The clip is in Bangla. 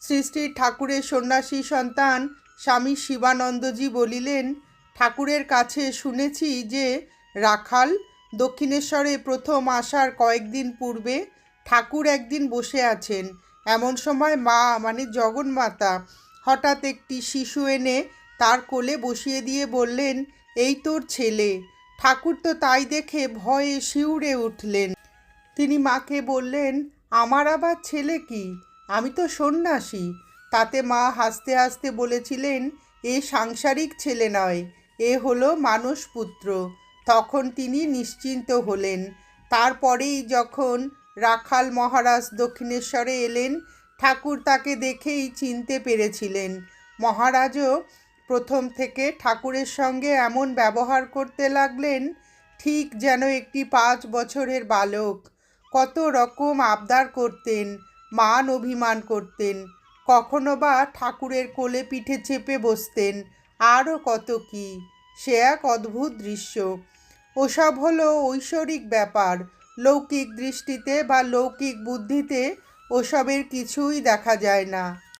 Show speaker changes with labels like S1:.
S1: শ্রী শ্রী ঠাকুরের সন্ন্যাসী সন্তান স্বামী শিবানন্দজি বলিলেন, ঠাকুরের কাছে শুনেছি যে রাখাল দক্ষিণেশ্বরে প্রথম আসার কয়েকদিন পূর্বে ঠাকুর একদিন বসে আছেন। এমন সময় মা মানে জগন্মাতা, হঠাৎ একটি শিশু এনে তার কোলে বসিয়ে দিয়ে বললেন, এই তোর ছেলে। ঠাকুর তো তাই দেখে ভয়ে শিউরে উঠলেন। তিনি মাকে বললেন, আমার আবার ছেলে কি? আমি তো সন্ন্যাসী। তাতে মা হাসতে হাসতে বলেছিলেন, এ সাংসারিক ছেলে নয়, এ হলো মানসপুত্র তখন তিনি নিশ্চিন্ত হলেন। তারপরেই যখন রাখাল মহারাজ দক্ষিণেশ্বরে এলেন, ঠাকুর তাকে দেখেই চিনতে পেরেছিলেন। মহারাজও প্রথম থেকে ঠাকুরের সঙ্গে এমন ব্যবহার করতে লাগলেন, ঠিক যেন একটি পাঁচ বছরের বালক। কত রকম আবদার করতেন মান অভিমান করতেন। কখনো বা ঠাকুরের কোলে পিঠে চেপে বসতেন। আরও কত কি, সে এক অদ্ভুত দৃশ্য। ওসব হলো ঐশ্বরিক ব্যাপার। লৌকিক দৃষ্টিতে বা লৌকিক বুদ্ধিতে ওসবের কিছুই দেখা যায় না।